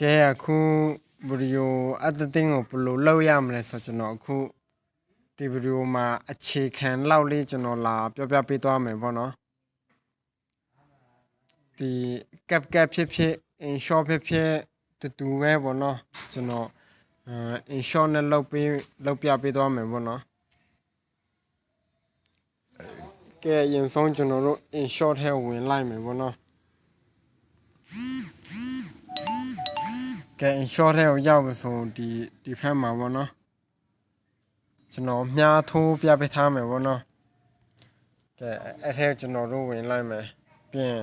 ကဲအခုဗီဒီယိုအတတင်းကိုဘယ်လိုလုပ်ရမလဲဆိုတော့ကျွန်တော်အခုဒီဗီဒီယိုမှာအခြေခံလောက်လေးကျွန်တော်လာပြောပြပေးသွားမယ်ပေါ့နော်ဒီ cap cap ဖြစ်ဖြစ် in short ဖြစ်ဖြစ်တူတူပဲပေါ့နော်ကျွန်တော်အဲ in short နဲ့လောက်ပေးလောက်ပြပေးသွားမယ်ပေါ့နော်ကဲအရင်ဆုံးကျွန်တော်တို့ in short ထဲဝင်လိုက်မယ်ပေါ့နော် ကဲ in short ထဲကိုရောက်ပြီဆိုဒီဒီဖက်မှာပေါ့နော်ကျွန်တော်မြားထိုးပြပေးထားမယ်ပေါ့နော်ကဲအဲ့ထဲကျွန်တော်တို့ဝင်လိုက်မယ်ပြီးရင်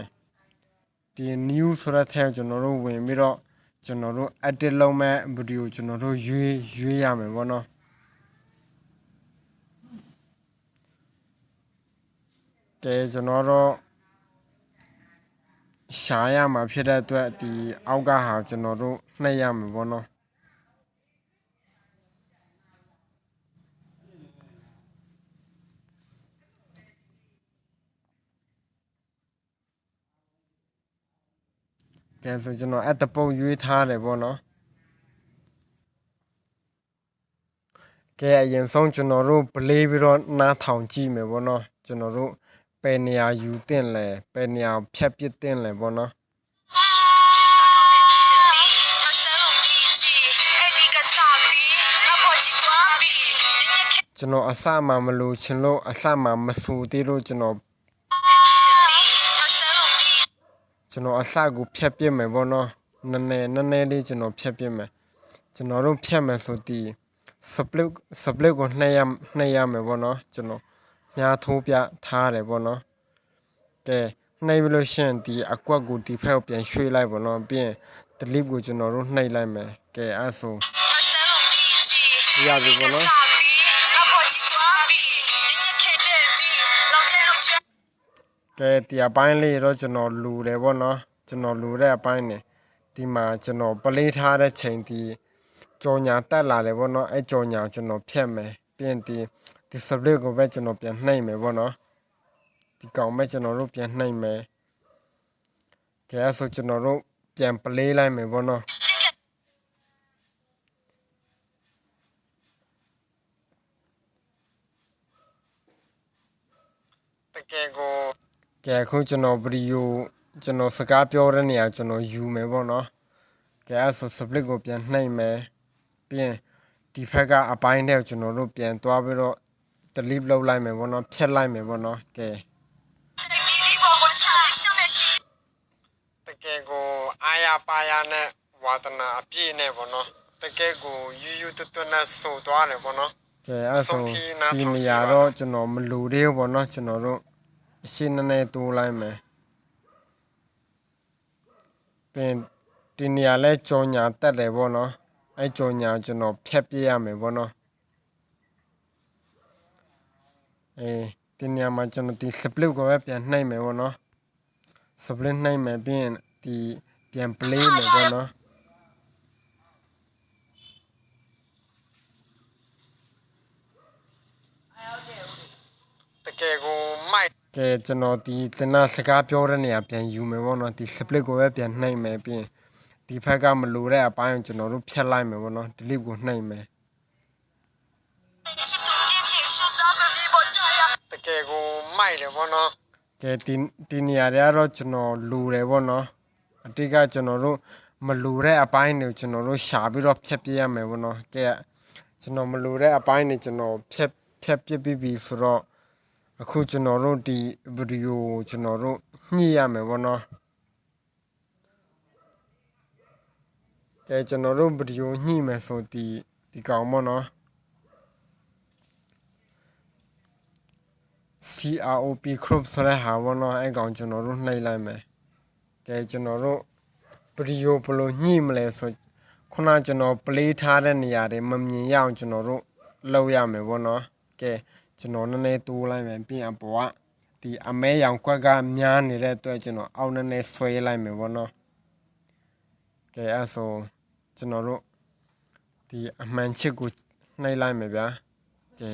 ဒီ new ဆိုတဲ့ထဲကိုကျွန်တော်တို့ဝင်ပြီးတော့ကျွန်တော်တို့ edit လုပ်မဲ့ဗီဒီယိုကျွန်တော်တို့ရွေးရွေးရမယ်ပေါ့နော်ကဲကျွန်တော်တို့ ရှားရမှာဖြစ်တဲ့အတွက်ဒီအောက်ကဟာကျွန်တော်တို့နှိပ်ရမှာပေါ့နော်ကဲဆိုကျွန်တော်အဲ့တပုတ်ရွေးထားတယ်ပေါ့နော်ကဲအရင်ဆုံးကျွန်တော်တို့ပလေးပြီးတော့နားထောင်ကြည့်မယ်ပေါ့နော်ကျွန်တော်တို့ ပဲနေရာယူတင်လဲပဲနေရာဖြတ်ပစ်တင်လဲပေါ့နော်ကျွန်တော်အစမှမလို့ချင်လို့အစမှမဆူသေးလို့ကျွန်တော်ကျွန်တော်အစကိုဖြတ်ပြစ်မယ်ပေါ့နော်နည်းနည်းနည်းနည်းလေးကျွန်တော်ဖြတ်ပြစ်မယ်ကျွန်တော်တို့ဖြတ်မယ်ဆိုဒီ split split ကိုနှိပ်ရနှိပ်ရမယ်ပေါ့နော်ကျွန်တော် ညားထိုးပြထားတယ်ပေါ့နော်ကဲနှိပ်ပြီးလို့ရှရင်ဒီအကွက်ကိုဒီဖက်ကိုပြန်ရွှေ့လိုက်ပေါ့နော်ပြီးရင် delete ကိုကျွန်တော်တို့နှိပ်လိုက်မယ်ကဲအဲ့ဆိုရပြီပေါ့နော်ကဲဒီအပိုင်းလေးတော့ကျွန်တော်လူတယ်ပေါ့နော်ကျွန်တော်လူတဲ့အပိုင်းနေဒီမှာကျွန်တော်ပလေးထားတဲ့ချိန်ဒီကြော်ညာတက်လာတယ်ပေါ့နော်အဲကြော်ညာကျွန်တော်ဖြတ်မယ်ပြီးရင်ဒီဒီ split ကိုပဲကျွန်တော်ပြန်နှိပ်မယ်ပေါ့နော်ဒီကောင်ပဲကျွန်တော်တို့ပြန်နှိပ်မယ်ကဲအဲဆိုကျွန်တော်တို့ပြန်ပလေးလိုက်မယ်ပေါ့နော်တကယ်ကိုကဲအခုကျွန်တော်ဗီဒီယိုကျွန်တော်စကားပြောတဲ့နေရာကျွန်တော်ယူမယ်ပေါ့နော်ကဲအဲ့ဆို split ကိုပြန်နှိပ်မယ်ပြီးရင်ဒီဖက်ကအပိုင်းထဲကိုကျွန်တော်တို့ပြန်သွားပြီးတော့ delete လုပ်လိုက်မယ်ပေါ့နော်ဖြတ်လိုက်မယ်ပေါ့နော်ကဲတကယ်ကိုအာရပါရနဲ့ဝါသနာအပြည့်နဲ့ပေါ့နော်တကယ်ကိုယူယူတွတ်တွတ်နဲ့ဆိုသွားတယ်ပေါ့နော်ကဲအဲ့ဆိုဒီနေရာတော့ကျွန်တော်မလူသေးဘူးပေါ့နော်ကျွန်တော်တို့အရှင်းနည်းနည်းတိုးလိုက်မယ်ပြင်ဒီနေရာလဲကြော်ညာတက်တယ်ပေါ့နော်အဲကြော်ညာကျွန်တော်ဖြတ်ပြရမယ်ပေါ့နော် အေးဒီနေရာမှာကျွန်တော်ဒီ split ကိုပဲပြန်နှိပ်မယ်ပေါ့နော် split နှိပ်မယ်ပြီးရင်ဒီပြန် play မယ်ပေါ့နော်တကယ်ကိုမိုက်ကဲကျွန်တော်ဒီတင်နာစကားပြောတဲ့နေရာပြန်ယူမယ်ပေါ့နော်ဒီ split ကိုပဲပြန်နှိပ်မယ်ပြီးရင်ဒီဖက်ကမလိုတဲ့အပိုင်းကိုကျွန်တော်တို့ဖြတ်လိုက်မယ်ပေါ့နော် delete ကိုနှိပ်မယ် ကယ်ကိုမိုက်တယ်ပေါ့နော်ကဲဒီဒီနေရာတွေကတော့ကျွန်တော်လူတယ်ပေါ့နော်အတိတ်ကကျွန်တော်တို့မလူတဲ့အပိုင်းတွေကိုကျွန်တော်တို့ရှာပြီးတော့ဖြတ်ပြရမယ်ပေါ့နော်ကဲကျွန်တော်မလူတဲ့အပိုင်းတွေကျွန်တော်ဖြတ်ဖြတ်ပြပြီးပြီဆိုတော့အခုကျွန်တော်တို့ဒီဗီဒီယိုကိုကျွန်တော်တို့ညှိရမယ်ပေါ့နော်ကဲကျွန်တော်တို့ဗီဒီယိုညှိမယ်ဆိုဒီဒီကောင်ပေါ့နော် CROP crop ဆိုတဲ့ဟာပေါ့နော်အဲကောင်ကျွန်တော်တို့နှိပ်လိုက်မယ်ကဲကျွန်တော်တို့ဗီဒီယိုဘယ်လိုညှိမလဲဆိုခုနကျွန်တော် play ထားတဲ့နေရာတွေမမြင်ရအောင်ကျွန်တော်တို့လုပ်ရမယ်ပေါ့နော်ကဲကျွန်တော်နည်းနည်းတိုးလိုက်မယ်ပြီးအပေါ်ကဒီအမဲရောင်ကွက်ကများနေတဲ့အတွက်ကျွန်တော်အောက်နည်းနည်းဆွဲလိုက်မယ်ပေါ့နော်ကဲအဲ့ဆိုကျွန်တော်တို့ဒီအမှန်ချစ်ကိုနှိပ်လိုက်မယ်ဗျာကဲ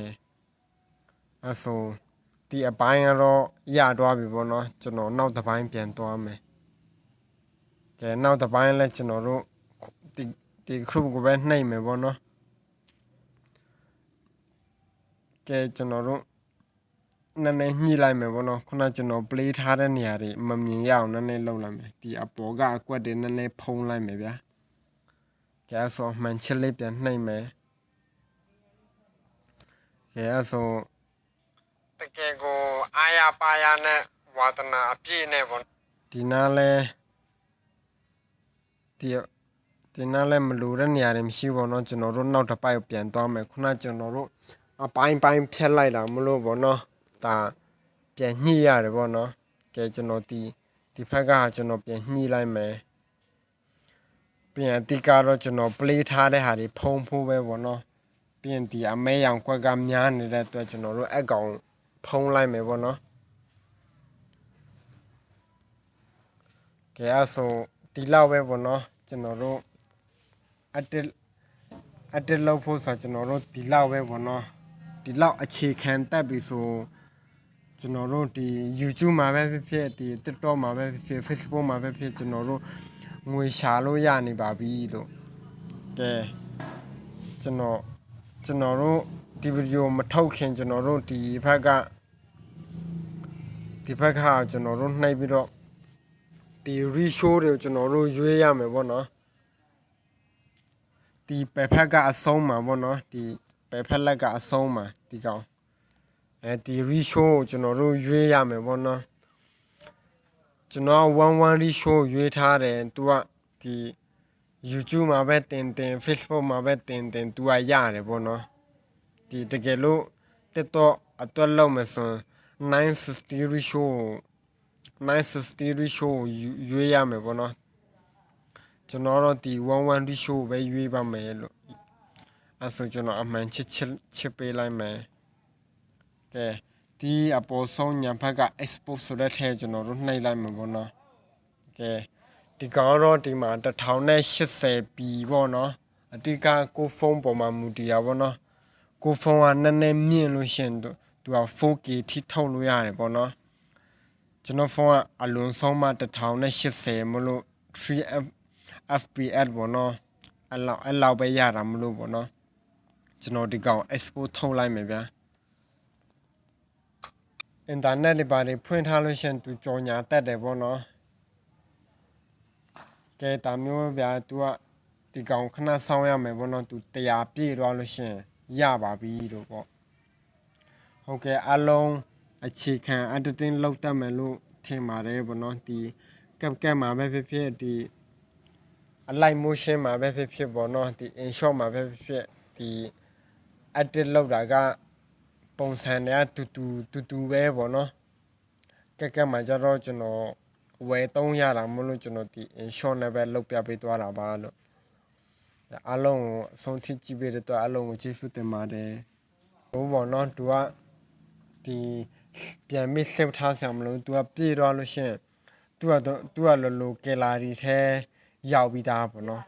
အဲ့ဆို ဒီအပိုင်းကတော့ရသွားပြီပေါ့နော်ကျွန်တော်နောက်တစ်ပိုင်းပြန်သွားမယ်ကဲနောက်တစ်ပိုင်းလဲကျွန်တော်တို့ဒီဒီခရုကိုပဲနှိမ့်မယ်ပေါ့နော်ကဲကျွန်တော်တို့နည်းနည်းညှိလိုက်မယ်ပေါ့နော်ခုနကျွန်တော် play ထားတဲ့နေရာတွေမမြင်ရအောင်နည်းနည်းလုပ်လိုက်မယ်ဒီအပေါ်ကအကွက်တွေနည်းနည်းဖုံးလိုက်မယ်ဗျာကဲအဲ့ဆိုမှန်ချစ်လေးပြန်နှိမ့်မယ်ကဲအဲ့ဆိုတ ကယ်ကိုအာရပါရနဲ့ဝါသနာအပြည့်နဲ့ပေါ့ဒီနားလဲဒီဒီနားလဲမလိုတဲ့နေရာတွေမရှိဘူးပေါ့နော်ကျွန်တော်တို့နောက်တစ်ပိုက်ကိုပြန်သွားမယ်ခုနကျွန်တော်တို့အပိုင်းပိုင်းဖြတ်လိုက်တာမလို့ပေါ့နော်ဒါပြန်ညှိရတယ်ပေါ့နော်ကဲကျွန်တော်ဒီဒီဖက်ကကျွန်တော်ပြန်ညှိလိုက်မယ်ပြန်အတိကတော့ကျွန်တော် play ထားတဲ့ဟာတွေဖုံးဖို့ပဲပေါ့နော်ပြန်ဒီအမဲရောင်ကွက်ကများနေတဲ့အတွက်ကျွန်တော်တို့အကောင် ဖုံးလိုက်မယ်ပေါ့နော်ကဲအဲ့ဆိုဒီလောက်ပဲပေါ့နော်ကျွန်တော်တို့အတက်အတက်လောက်ဖို့ဆိုကျွန်တော်တို့ဒီလောက်ပဲပေါ့နော်ဒီလောက်အခြေခံတက်ပြီဆိုကျွန်တော်တို့ဒီ YouTube မှာပဲဖြစ်ဖြစ်ဒီ TikTok မှာပဲဖြစ်ဖြစ် Facebook မှာပဲဖြစ်ကျွန်တော်တို့ငွေရှာလို့ရနေပါပြီလို့ကဲကျွန်တော်ကျွန်တော်တို့ ဒီဗီဒီယိုမထုတ်ခင်ကျွန်တော်တို့ဒီဘက်ကဒီဘက်ကကျွန်တော်တို့နှိပ်ပြီးတော့ဒီ re-show တွေကိုကျွန်တော်တို့ရွေးရမယ်ပေါ့နော်ဒီပယ်ဖက်ကအဆုံးမှာပေါ့နော်ဒီပယ်ဖက်လက်ကအဆုံးမှာဒီကောင်အဲဒီ re-show ကိုကျွန်တော်တို့ရွေးရမယ်ပေါ့နော်ကျွန်တော်11 re-show ရွေးထားတယ်သူကဒီ YouTube မှာပဲတင်တင် Facebook မှာပဲတင်တင်သူကရတယ်ပေါ့နော် ဒီတကယ်လို့တက်တော့အတွက်လုံးမစွန်960 re-show 960 re-show ရွေးရမယ်ပေါ့နော်ကျွန်တော်တော့ဒီ11 re-show ပဲရွေးပါမယ်လို့အဲဆိုကျွန်တော်အမှန်ချစ်ချစ်ချစ်ပေးလိုက်မယ်ကဲဒီအပေါ်ဆုံးညာဘက်က export ဆိုတဲ့ထဲကျွန်တော်တို့နှိပ်လိုက်မှာပေါ့နော်ကဲဒီကောင်တော့ဒီမှာ 1080p ပေါ့နော်အတိကကိုဖုန်းပေါ်မှာမူတည်တာပေါ့နော် ကိုဖုန်းကနည်းနည်းမြင့်လို့ရှင်သူသူက 4K ထိထုတ်လို့ရတယ်ပေါ့နော်ကျွန်တော်ဖုန်းကအလွန်ဆုံးမှ1080မလို့ 3 fps ပေါ့နော်အဲ့လောက်အဲ့လောက်ပဲရတာမလို့ပေါ့နော်ကျွန်တော်ဒီကောင် export ထုတ်လိုက်မယ်ဗျာအင်တာနက်တွေပါတွေဖွင့်ထားလို့ရှရင်သူကြော်ညာတက်တယ်ပေါ့နော်ကဲတာမျိုးဗျာ तू ကဒီကောင်ခဏဆောင်းရမယ်ပေါ့နော် तू တရားပြည့်သွားလို့ရှရင် ရပါပြီလို့ပေါ့ဟုတ်ကဲ့အလုံးအခြေခံ editing လုပ်တတ်မယ်လို့ထင်ပါတယ်ပေါ့နော်ဒီကပ်ကပ်မှာပဲဖြစ်ဖြစ်ဒီအလိုက် motion မှာပဲဖြစ်ဖြစ်ပေါ့နော်ဒီ in shot မှာပဲဖြစ်ဖြစ်ဒီ edit လောက်တာကပုံစံတွေကတူတူတူတူပဲပေါ့နော်ကက်ကက်မှာကျတော့ကျွန်တော်ဝယ်သုံးရတာမလို့ကျွန်တော်ဒီ in shot နဲ့ပဲလောက်ပြပေးသွားတာပါလို့ အလုံးကိုအဆုံးထိကြည့်ပေးတဲ့အတွက်အလုံးကိုကျေးဇူးတင်ပါတယ်ဘုံပေါ့နော်သူကဒီပြန်ပြီးလှစ်ထားဆရာမလို့သူကပြေးတော့လို့ရှရင်သူကသူကလောလောကယ်လာရီထဲရောက်ပြီးသားပေါ့နော်